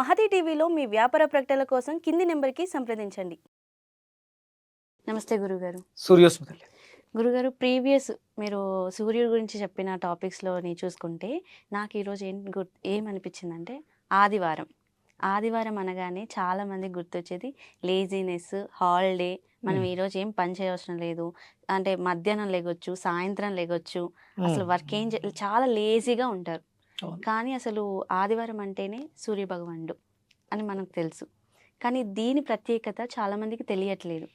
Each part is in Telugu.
మహతి టీవీలో మీ వ్యాపార ప్రకటనల కోసం కింది నెంబర్కి సంప్రదించండి. నమస్తే గురుగారు. సూర్యోస్మితల్లి గురుగారు ప్రీవియస్ మీరు సూర్యుడి గురించి చెప్పిన టాపిక్స్లోని చూసుకుంటే నాకు ఈరోజు ఏం గుర్ ఏమనిపించిందంటే ఆదివారం. ఆదివారం అనగానే చాలామంది గుర్తొచ్చేది లేజినెస్ హాలిడే మనం. ఈరోజు ఏం పని చేయవసరం లేదు. అంటే మధ్యాహ్నం లేగొచ్చు సాయంత్రం లేగొచ్చు. అసలు వర్క్ ఏం చే- చాలా లేజీగా ఉంటారు. కానీ అసలు ఆదివారం అంటేనే సూర్య భగవానుడు అని మనకు తెలుసు. కానీ దీని ప్రత్యేకత చాలా మందికి తెలియట్లేదు.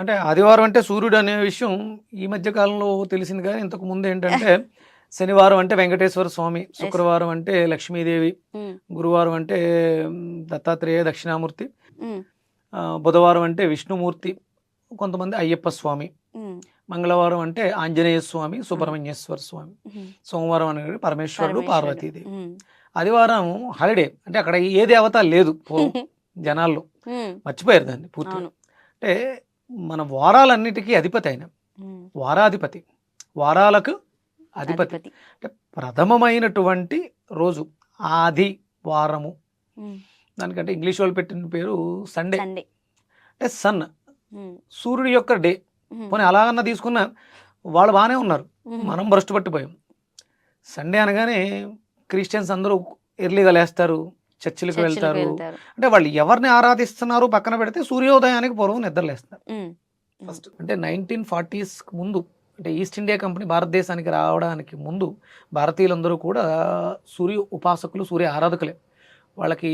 అంటే ఆదివారం అంటే సూర్యుడు అనే విషయం ఈ మధ్య కాలంలో తెలిసింది కానీ ఇంతకు ముందు ఏంటంటే శనివారం అంటే వెంకటేశ్వర స్వామి శుక్రవారం అంటే లక్ష్మీదేవి గురువారం అంటే దత్తాత్రేయ దక్షిణామూర్తి బుధవారం అంటే విష్ణుమూర్తి కొంతమంది అయ్యప్ప స్వామి మంగళవారం అంటే ఆంజనేయ స్వామి సుబ్రహ్మణ్యేశ్వర స్వామి. సోమవారం అనేది పరమేశ్వరుడు. పార్వతీదేవి. ఆదివారం హాలిడే. అంటే అక్కడ ఏ దేవత లేదు జనాల్లో. మర్చిపోయారు దాన్ని అవును. అంటే మన వారాలన్నిటికీ అధిపతి ఆయన. వారాధిపతి. వారాలకు అధిపతి. అంటే ప్రథమమైనటువంటి రోజు ఆది వారము దానికంటే ఇంగ్లీష్ వాళ్ళు పెట్టిన పేరు సండే. అంటే సన్. సూర్యుడి యొక్క డే. పోనీ అలాగన్నా తీసుకున్నా వాళ్ళు బాగానే ఉన్నారు. మనం భ్రష్టు పట్టిపోయాం. సండే అనగానే క్రిస్టియన్స్ అందరూ ఎర్లీగా లేస్తారు చర్చిలకు వెళ్తారు. అంటే వాళ్ళు ఎవరిని ఆరాధిస్తున్నారు పక్కన పెడితే సూర్యోదయానికి పూర్వం నిద్రలేస్తారు ఫస్ట్. అంటే నైన్టీన్ ఫార్టీస్ ముందు అంటే ఈస్ట్ ఇండియా కంపెనీ భారతదేశానికి రావడానికి ముందు భారతీయులందరూ కూడా సూర్య ఉపాసకులు సూర్య ఆరాధకులే. వాళ్ళకి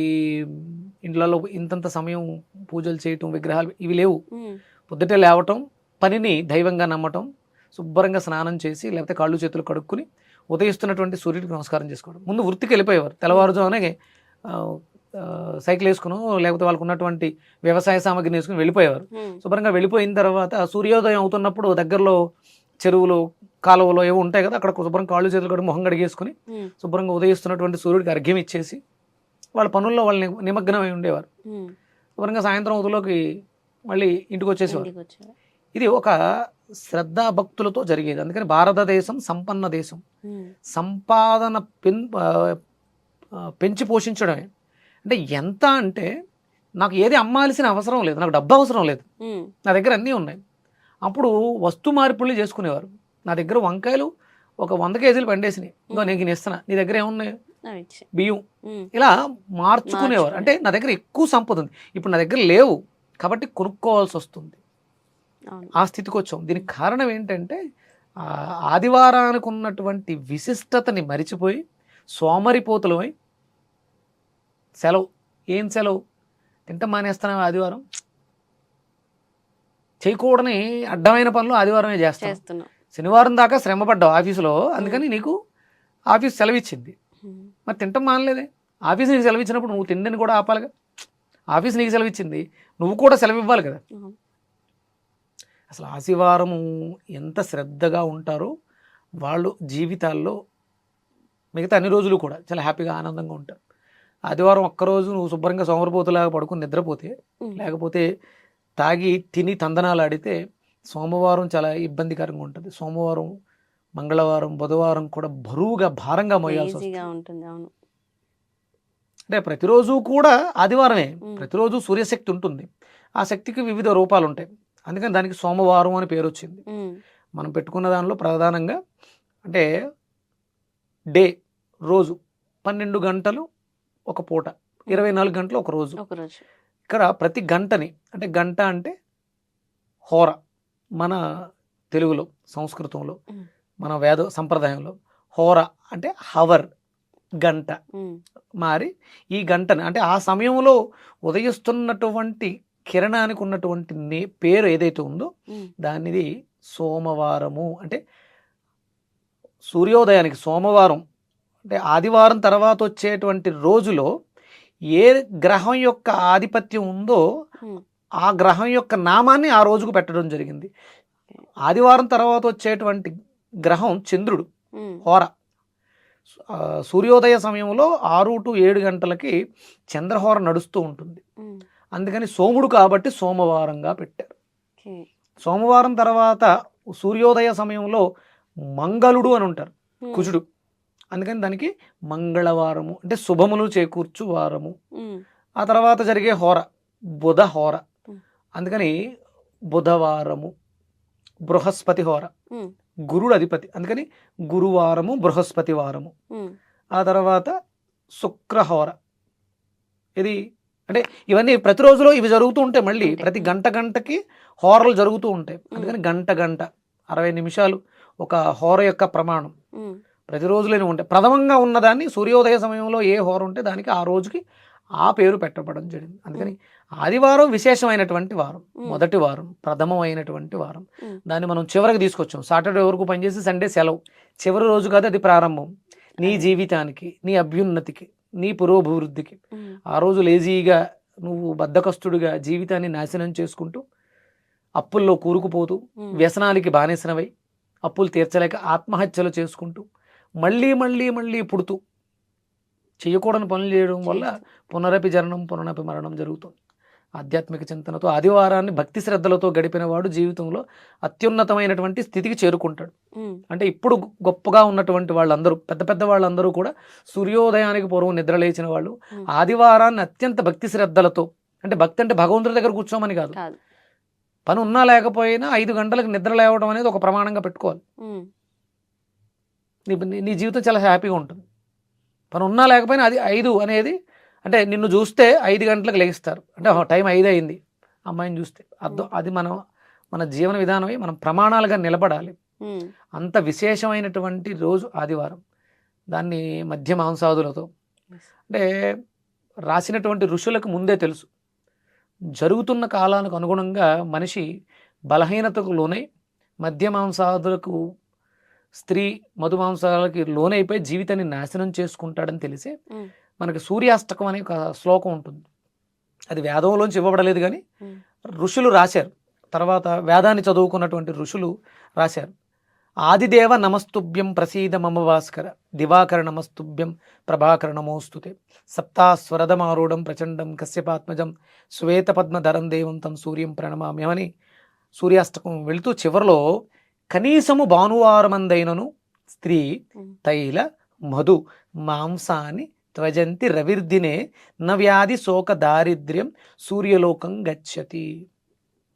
ఇండ్లలో ఇంతంత సమయం పూజలు చేయటం విగ్రహాలు ఇవి లేవు. పొద్దుటే లేవటం పనిని దైవంగా నమ్మటం శుభ్రంగా స్నానం చేసి లేకపోతే కాళ్ళు చేతులు కడుక్కుని ఉదయిస్తున్నటువంటి సూర్యుడికి నమస్కారం చేసుకోవడం. ముందు వృత్తికి వెళ్ళిపోయేవారు. తెల్లవారుజామునే సైకిల్ వేసుకుని లేకపోతే వాళ్ళకు ఉన్నటువంటి వ్యవసాయ సామాగ్రిని వేసుకుని వెళ్ళిపోయేవారు. శుభ్రంగా వెళ్ళిపోయిన తర్వాత సూర్యోదయం అవుతున్నప్పుడు దగ్గరలో చెరువులు కాలువలు ఏవో ఉంటాయి కదా అక్కడ శుభ్రం కాళ్ళు చేతులు కూడా మొహం కడిగేసుకుని శుభ్రంగా ఉదయిస్తున్నటువంటి సూర్యుడికి అర్ఘ్యం ఇచ్చేసి వాళ్ళ పనుల్లో వాళ్ళని నిమగ్నమై ఉండేవారు. శుభ్రంగా సాయంత్రం ఉదలోకి మళ్ళీ ఇంటికి వచ్చేసేవారు. ఇది ఒక శ్రద్ధా భక్తులతో జరిగేది. అందుకని భారతదేశం సంపన్న దేశం. సంపాదన పెన్ పెంచి పోషించడమే. అంటే ఎంత అంటే నాకు ఏది అమ్మాల్సిన అవసరం లేదు. నాకు డబ్బు అవసరం లేదు. నా దగ్గర అన్నీ ఉన్నాయి. అప్పుడు వస్తు మార్పులు చేసుకునేవారు. నా దగ్గర వంకాయలు ఒక వంద కేజీలు పండేసినాయి. ఇంకో నేను ఇస్తున్నా నీ దగ్గర ఏమున్నాయి. బియ్యం. ఇలా మార్చుకునేవారు. మార్చుకునే. అంటే నా దగ్గర ఎక్కువ సంపద ఉంది. ఇప్పుడు నా దగ్గర లేవు. కాబట్టి కొనుక్కోవాల్సి వస్తుంది. ఆ స్థితికి వచ్చాం. దీనికి కారణం ఏంటంటే ఆదివారానికి ఉన్నటువంటి విశిష్టతని మరిచిపోయి సోమరిపోతులమై సెలవు. ఏం సెలవు? తింటాం మానేస్తున్నాం ఆదివారం? చేయకూడని అడ్డమైన పనులు ఆదివారమే చేస్తాం. శనివారం దాకా శ్రమ పడ్డావు ఆఫీసులో. అందుకని నీకు ఆఫీస్ సెలవు ఇచ్చింది మరి తింటాం మానలేదే. ఆఫీస్ నీకు సెలవు ఇచ్చినప్పుడు నువ్వు తిండిని కూడా ఆపాలిగా. ఆఫీస్ నీకు సెలవు ఇచ్చింది నువ్వు కూడా సెలవు ఇవ్వాలి కదా. అసలు ఆదివారము ఎంత శ్రద్ధగా ఉంటారో వాళ్ళు జీవితాల్లో మిగతా అన్ని రోజులు కూడా చాలా హ్యాపీగా ఆనందంగా ఉంటారు. ఆదివారం ఒక్కరోజు నువ్వు శుభ్రంగా సోమరిపోతులాగా పడుకుని నిద్రపోతే లేకపోతే తాగి తిని తందనాలు ఆడితే సోమవారం చాలా ఇబ్బందికరంగా ఉంటుంది. సోమవారం మంగళవారం బుధవారం కూడా బరువుగా భారంగా మోయాల్సి ఉంటుంది అవును. అంటే ప్రతిరోజు కూడా ఆదివారమే. ప్రతిరోజు సూర్యశక్తి ఉంటుంది. ఆ శక్తికి వివిధ రూపాలు ఉంటాయి అందుకని దానికి సోమవారం అని పేరు వచ్చింది మనం పెట్టుకున్న దానిలో ప్రధానంగా అంటే డే రోజు పన్నెండు గంటలు ఒక పూట ఇరవై నాలుగు గంటలు ఒక రోజు. ఇక్కడ ప్రతి గంటని అంటే గంట అంటే హోర మన తెలుగులో సంస్కృతంలో. మన వేద సంప్రదాయంలో హోర అంటే హవర్ గంట మారి ఈ గంటని అంటే ఆ సమయంలో ఉదయిస్తున్నటువంటి కిరణానికి ఉన్నటువంటి పేరు ఏదైతే ఉందో దానిది సోమవారము. అంటే సూర్యోదయానికి సోమవారం అంటే ఆదివారం తర్వాత వచ్చేటువంటి రోజులో ఏ గ్రహం యొక్క ఆధిపత్యం ఉందో ఆ గ్రహం యొక్క నామాన్ని ఆ రోజుకు పెట్టడం జరిగింది. ఆదివారం తర్వాత వచ్చేటువంటి గ్రహం చంద్రుడు హోర. సూర్యోదయ సమయంలో ఆరు టు ఏడు గంటలకి చంద్రహోర నడుస్తూ ఉంటుంది. అందుకని సోముడు కాబట్టి సోమవారంగా పెట్టారు. సోమవారం తర్వాత సూర్యోదయ సమయంలో మంగళుడు అని ఉంటారు కుజుడు. అందుకని దానికి మంగళవారము అంటే శుభములు చేకూర్చు వారము. ఆ తర్వాత జరిగే హోర బుధ హోర. అందుకని బుధవారము బృహస్పతి హోర. గురుడు అధిపతి. అందుకని గురువారము బృహస్పతి వారము. ఆ తర్వాత శుక్రహోర ఇది అంటే ఇవన్నీ ప్రతిరోజులో ఇవి జరుగుతూ ఉంటాయి మళ్ళీ. ప్రతి గంట గంటకి హోరలు జరుగుతూ ఉంటాయి. అందుకని గంట గంట అరవై నిమిషాలు ఒక హోర యొక్క ప్రమాణం. ఉమ్, ప్రతిరోజులోనే ఉంటాయి. ప్రథమంగా ఉన్నదాన్ని సూర్యోదయ సమయంలో ఏ హోర ఉంటే దానికి ఆ రోజుకి ఆ పేరు పెట్టబడడం జరిగింది. అందుకని ఆదివారం విశేషమైనటువంటి వారం. మొదటి వారం ప్రథమమైనటువంటి వారం. దాన్ని మనం చివరికి తీసుకొచ్చాం. సాటర్డే వరకు పనిచేసి సండే సెలవు. చివరి రోజు కాదు అది ప్రారంభం. నీ జీవితానికి నీ అభ్యున్నతికి. నీ పురోభివృద్ధికి. ఆ రోజు లేజీగా నువ్వు బద్ధకస్తుడిగా జీవితాన్ని నాశనం చేసుకుంటూ అప్పుల్లో కూరుకుపోతూ వ్యసనాలకి బానిసనవై అప్పులు తీర్చలేక ఆత్మహత్యలు చేసుకుంటూ మళ్ళీ మళ్ళీ మళ్ళీ పుడుతూ చేయకూడని పనులు చేయడం వల్ల పునరపి జననం పునరపి మరణం జరుగుతుంది. ఆధ్యాత్మిక చింతనతో ఆదివారాన్ని భక్తి శ్రద్ధలతో గడిపిన వాడు జీవితంలో అత్యున్నతమైనటువంటి స్థితికి చేరుకుంటాడు. అంటే ఇప్పుడు గొప్పగా ఉన్నటువంటి వాళ్ళందరూ పెద్ద పెద్ద వాళ్ళందరూ కూడా సూర్యోదయానికి పూర్వం నిద్రలేచిన వాళ్ళు. ఆదివారాన్ని అత్యంత భక్తి శ్రద్ధలతో అంటే భక్తి అంటే భగవంతుడి దగ్గర కూర్చోమని కాదు. పని ఉన్నా లేకపోయినా ఐదు గంటలకు నిద్ర లేవడం అనేది ఒక ప్రమాణంగా పెట్టుకోవాలి. నీ జీవితం చాలా హ్యాపీగా ఉంటుంది. పని ఉన్నా లేకపోయినా అది ఐదు అనేది అంటే నిన్ను చూస్తే ఐదు గంటలకు లెగిస్తారు అంటే "ఓహో, టైం ఐదు అయింది అమ్మాయిని చూస్తే. అర్థం అది మనం మన జీవన విధానమే మనం ప్రమాణాలుగా నిలబడాలి. అంత విశేషమైనటువంటి రోజు ఆదివారం. దాన్ని మధ్య మాంసాదులతో. అంటే రాసినటువంటి ఋషులకు ముందే తెలుసు. జరుగుతున్న కాలానికి అనుగుణంగా మనిషి బలహీనతకు లోనై మధ్య మాంసాదులకు స్త్రీ మధుమాంసాలకి లోనైపోయి జీవితాన్ని నాశనం చేసుకుంటాడని తెలిసే మనకి సూర్యాష్టకం అనే ఒక శ్లోకం ఉంటుంది. అది వేదంలోంచి ఇవ్వబడలేదు కానీ ఋషులు రాశారు. తర్వాత వేదాన్ని చదువుకున్నటువంటి ఋషులు రాశారు. ఆదిదేవ నమస్తుభ్యం ప్రసీద మమ భాస్కర దివాకర నమస్తుభ్యం ప్రభాకర నమోస్తుతే. సప్తాస్వరదమారూఢం ప్రచండం కశ్యపాత్మజం శ్వేతపద్మధరం దేవం తం సూర్యం ప్రణమామ్యమని సూర్యాష్టకం వెళుతూ చివరిలో కనీసము భానువారమందైనను స్త్రీ తైల మధు మాంసాన్ని త్వజంతి రవిర్దినే న వ్యాధి శోక దారిద్ర్యం సూర్యలోకం గచ్చతి.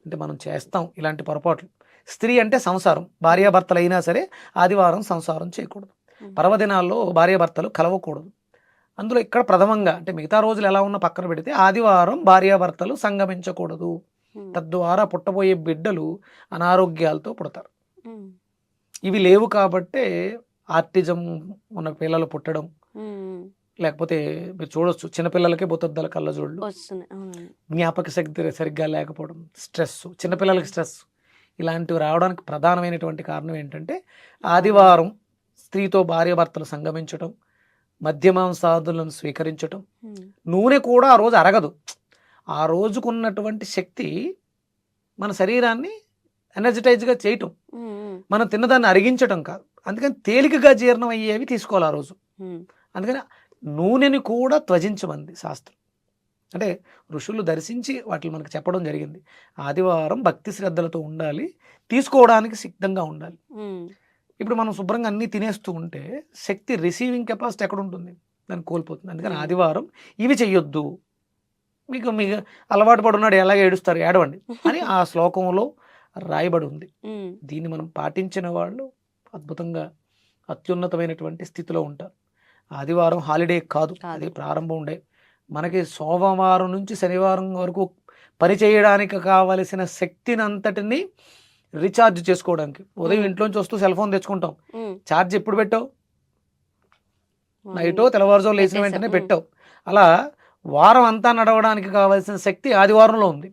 అంటే మనం చేస్తాం ఇలాంటి పొరపాట్లు. స్త్రీ అంటే సంసారం. భార్యాభర్తలు అయినా సరే ఆదివారం సంసారం చేయకూడదు. పర్వదినాల్లో భార్యాభర్తలు కలవకూడదు. అందులో ఇక్కడ ప్రథమంగా అంటే మిగతా రోజులు ఎలా ఉన్నా పక్కన పెడితే ఆదివారం భార్యాభర్తలు సంగమించకూడదు. తద్వారా పుట్టబోయే బిడ్డలు అనారోగ్యాలతో పుడతారు. ఇవి లేవు కాబట్టే ఆర్టిజం ఉన్న పిల్లలు పుట్టడం. లేకపోతే మీరు చూడొచ్చు చిన్నపిల్లలకే బొత్తొద్దల కళ్ళజోళ్ళు. జ్ఞాపక శక్తి సరిగ్గా లేకపోవడం స్ట్రెస్ చిన్నపిల్లలకి స్ట్రెస్ ఇలాంటివి రావడానికి ప్రధానమైనటువంటి కారణం ఏంటంటే ఆదివారం స్త్రీతో భార్యాభర్తలు సంగమించటం మద్యమాంసాదులను స్వీకరించటం. నూనె కూడా ఆ రోజు అరగదు. ఆ రోజుకున్నటువంటి శక్తి మన శరీరాన్ని ఎనర్జటైజ్గా చేయటం. మనం తిన్నదాన్ని అరిగించటం కాదు. అందుకని తేలికగా జీర్ణం అయ్యేవి తీసుకోవాలి ఆ రోజు. అందుకని నూనెని కూడా త్వజించమంది శాస్త్రం. అంటే ఋషులు దర్శించి వాటిని మనకు చెప్పడం జరిగింది. ఆదివారం భక్తి శ్రద్ధలతో ఉండాలి తీసుకోవడానికి సిద్ధంగా ఉండాలి. ఇప్పుడు మనం శుభ్రంగా అన్నీ తినేస్తూ ఉంటే శక్తి రిసీవింగ్ కెపాసిటీ ఎక్కడ ఉంటుంది దాన్ని కోల్పోతుంది. అందుకని. ఆదివారం ఇవి చెయ్యొద్దు. మీకు మీకు అలవాటు పడున్నాడు ఎలాగ ఏడుస్తారు ఏడవండి అని ఆ శ్లోకంలో రాయబడి ఉంది. దీన్ని మనం పాటించిన వాళ్ళు అద్భుతంగా అత్యున్నతమైనటువంటి స్థితిలో ఉంటారు. ఆదివారం హాలిడే కాదు. అది ప్రారంభం ఉండే మనకి సోమవారం నుంచి శనివారం వరకు పని చేయడానికి కావలసిన శక్తిని అంతటిని రీఛార్జ్ చేసుకోవడానికి ఉదయం. ఇంట్లోంచి వస్తూ సెల్ ఫోన్ తెచ్చుకుంటాం ఛార్జ్ ఎప్పుడు పెట్టావు. నైటో తెల్లవారుజాము లేచిన. వెంటనే. పెట్టావు అలా వారం అంతా నడవడానికి కావాల్సిన శక్తి ఆదివారంలో ఉంది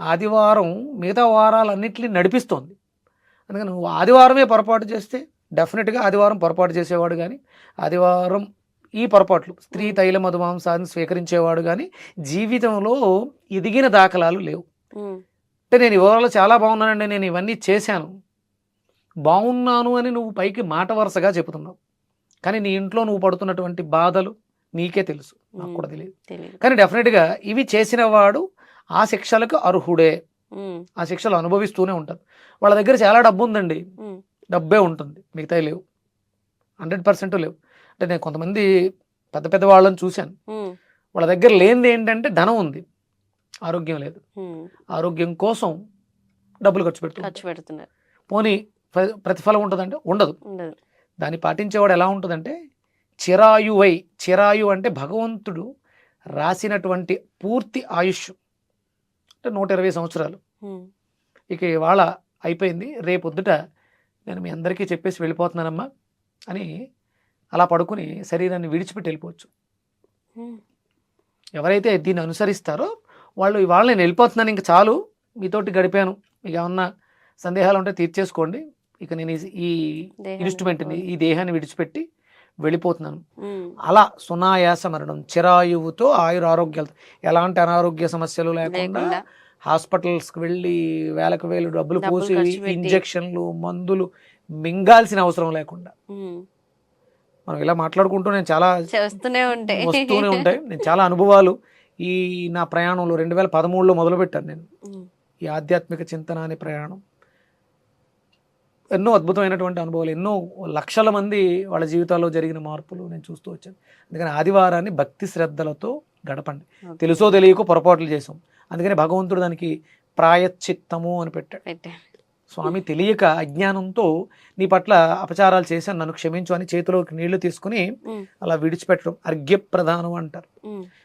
ఆదివారం మిగతా వారాలన్నింటినీ నడిపిస్తోంది అందుకని నువ్వు ఆదివారమే పొరపాటు చేస్తే డెఫినెట్గా ఆదివారం పొరపాటు చేసేవాడు కానీ ఆదివారం ఈ పొరపాట్లు స్త్రీ తైల మధుమాంసాన్ని స్వీకరించేవాడు కానీ జీవితంలో ఎదిగిన దాఖలాలు లేవు. అంటే నేను ఇవాళ చాలా బాగున్నానండి నేను ఇవన్నీ చేశాను. బాగున్నాను అని నువ్వు పైకి మాట వరుసగా చెబుతున్నావు. కానీ నీ ఇంట్లో నువ్వు పడుతున్నటువంటి బాధలు నీకే తెలుసు నాకు కూడా తెలియదు. కానీ డెఫినెట్గా ఇవి చేసిన వాడు ఆ శిక్షలకు అర్హుడే. ఆ శిక్షలు అనుభవిస్తూనే ఉంటారు. వాళ్ళ దగ్గర చాలా డబ్బు ఉందండి డబ్బే ఉంటుంది. మిగతా లేవు. హండ్రెడ్ పర్సెంట్ లేవు. అంటే నేను కొంతమంది పెద్ద పెద్ద వాళ్ళని చూశాను. వాళ్ళ దగ్గర లేనిది ఏంటంటే ధనం ఉంది. ఆరోగ్యం లేదు. ఆరోగ్యం కోసం డబ్బులు ఖర్చు పెడుతుంది ఖర్చు పెడుతున్నారు. పోనీ ప్ర- ప్రతిఫలం ఉంటుందంటే ఉండదు. ఉండదు. దాన్ని పాటించేవాడు ఎలా ఉంటుందంటే చిరాయువై చిరాయు అంటే భగవంతుడు రాసినటువంటి పూర్తి ఆయుష్. అంటే నూట ఇరవై సంవత్సరాలు. ఇక ఇవాళ అయిపోయింది. రేపొద్దుట నేను మీ అందరికీ చెప్పేసి వెళ్ళిపోతున్నానమ్మా అని అలా పడుకుని శరీరాన్ని విడిచిపెట్టి వెళ్ళిపోవచ్చు. ఎవరైతే దీన్ని అనుసరిస్తారో వాళ్ళు ఇవాళ నేను వెళ్ళిపోతున్నాను ఇంక చాలు మీతోటి గడిపాను. మీకు ఏమన్నా సందేహాలు ఉంటే తీర్చేసుకోండి. ఇక నేను ఈ- ఇన్స్ట్రుమెంట్ని ఈ దేహాన్ని విడిచిపెట్టి వెళ్ళిపోతున్నాను. అలా సునాయాస మరణం చిరాయువుతో ఆయుర ఆరోగ్యాలతో ఎలాంటి అనారోగ్య సమస్యలు లేకుండా హాస్పిటల్స్కి వెళ్ళి వేలకు వేలు డబ్బులు పోసి. ఇంజెక్షన్లు మందులు మింగాల్సిన అవసరం లేకుండా. మనం ఇలా మాట్లాడుకుంటూ నేను చాలా ఉంటాయి వస్తూనే ఉంటాయి. నేను చాలా అనుభవాలు. ఈ నా ప్రయాణంలో రెండు వేల పదమూడులో మొదలుపెట్టాను నేను. ఈ ఆధ్యాత్మిక చింతన అనే ప్రయాణం. ఎన్నో అద్భుతమైనటువంటి అనుభవాలు ఎన్నో లక్షల మంది వాళ్ళ జీవితాల్లో జరిగిన మార్పులు నేను చూస్తూ వచ్చాను. అందుకని ఆదివారాన్ని భక్తి శ్రద్ధలతో గడపండి. తెలుసో తెలియకో పొరపాట్లు చేసాం. అందుకని భగవంతుడు దానికి ప్రాయశ్చిత్తము అని పెట్టాడు. స్వామి తెలియక అజ్ఞానంతో నీ పట్ల అపచారాలు చేశాను నన్ను క్షమించు అని చేతిలోకి నీళ్ళు తీసుకుని అలా విడిచిపెట్టడం అర్ఘ్యప్రధానం అంటారు.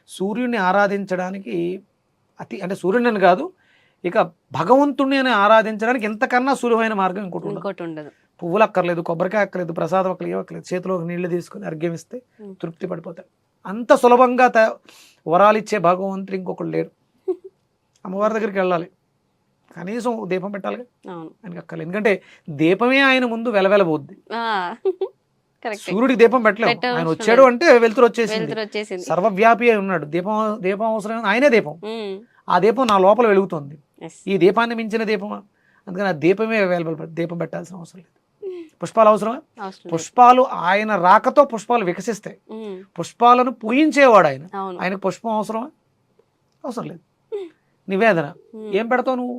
సూర్యుడిని ఆరాధించడానికి అతి అంటే సూర్యుడిని కాదు ఇక భగవంతుడిని అని ఆరాధించడానికి ఇంతకన్నా సులువైన మార్గం ఇంకోటి ఉండదు. ఇంకోటి ఉండదు. పువ్వులు అక్కర్లేదు కొబ్బరికాయ అక్కర్లేదు ప్రసాదం అక్కర్లేదు అక్కర్లేదు. చేతిలోకి నీళ్ళు తీసుకుని అర్ఘ్యం ఇస్తే. తృప్తి పడిపోతాడు. అంత సులభంగా త వరాలు ఇచ్చే భగవంతుడు ఇంకొకడు లేరు అమ్మవారి దగ్గరికి వెళ్ళాలి. కనీసం దీపం పెట్టాలి ఆయనకి అక్కర్లేదు. ఎందుకంటే దీపమే ఆయన ముందు వెలవెలబోద్ది. సూర్యుడికి దీపం పెట్టవలసిన ఆయన వచ్చాడు అంటే వెలుతురు వచ్చేసింది. సర్వవ్యాపి అయి ఉన్నాడు. దీపం దీపం అవసరం ఆయనే దీపం. ఆ దీపం నా లోపల వెలుగుతుంది. ఈ దీపాన్ని మించిన దీపమా? అందుకని ఆ దీపమే అవైలబుల్ దీపం పెట్టాల్సిన అవసరం లేదు. పుష్పాలు అవసరమా. పుష్పాలు ఆయన రాకతో పుష్పాలు వికసిస్తాయి. పుష్పాలను పూయించేవాడు ఆయన. ఆయనకు పుష్పం అవసరమా? అవసరం లేదు. నివేదన. ఏం పెడతావు నువ్వు?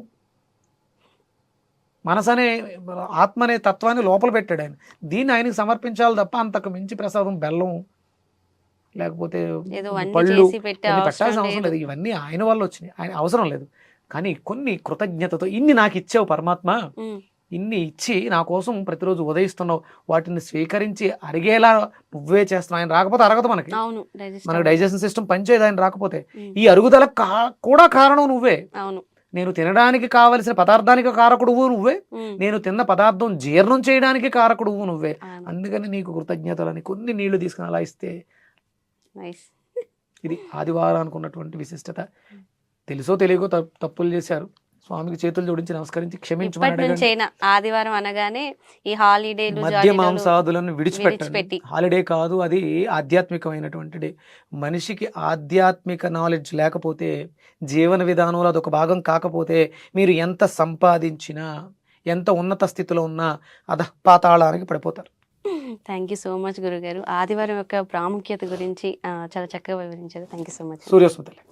మనసనే ఆత్మ అనే తత్వాన్ని లోపల పెట్టాడు ఆయన. దీన్ని ఆయనకి సమర్పించాలి తప్ప అంతకు మించి ప్రసాదం బెల్లం లేకపోతే పళ్ళు పెట్టాల్సిన అవసరం లేదు. ఇవన్నీ ఆయన వల్ల వచ్చినాయి. ఆయన అవసరం లేదు. కానీ కొన్ని కృతజ్ఞతతో ఇన్ని నాకు ఇచ్చావు పరమాత్మ. ఇన్ని ఇచ్చి నా కోసం ప్రతిరోజు ఉదయిస్తున్నావు. వాటిని స్వీకరించి అరిగేలా నువ్వే చేస్తున్నావు. ఆయన రాకపోతే అరగదు మనకి. అవును మనకు. డైజెషన్ సిస్టమ్ పనిచేయదు ఆయన రాకపోతే. ఈ అరుగుదల కూడా కారణం నువ్వే. అవును. నేను తినడానికి కావలసిన పదార్థానికి కారకుడువు నువ్వే. నేను తిన్న పదార్థం జీర్ణం చేయడానికి కారకుడువు నువ్వే. అందుకని నీకు కృతజ్ఞతలని కొన్ని నీళ్ళు తీసుకుని అలా ఇస్తే. ఇది ఆదివారానికి ఉన్నటువంటి విశిష్టత. తెలుసో తెలియకో తప్- తప్పులు చేశారు. స్వామికి చేతులు జోడించి నమస్కరించి క్షమించమని అయినా ఆదివారం అనగానే ఈ హాలిడేలు జాలీలు మాంసాదులను విడిచిపెట్టి. హాలిడే కాదు అది ఆధ్యాత్మికమైనటువంటి డే. మనిషికి ఆధ్యాత్మిక నాలెడ్జ్ లేకపోతే జీవన విధానంలో అదొక భాగం కాకపోతే మీరు ఎంత సంపాదించినా ఎంత ఉన్నత స్థితిలో ఉన్నా అధ పాతాళానికి పడిపోతారు. థ్యాంక్ యూ సో మచ్ గురుగారు. ఆదివారం యొక్క ప్రాముఖ్యత గురించి చాలా చక్కగా వివరించారు. Thank you so much సూర్యోస్మతల్లి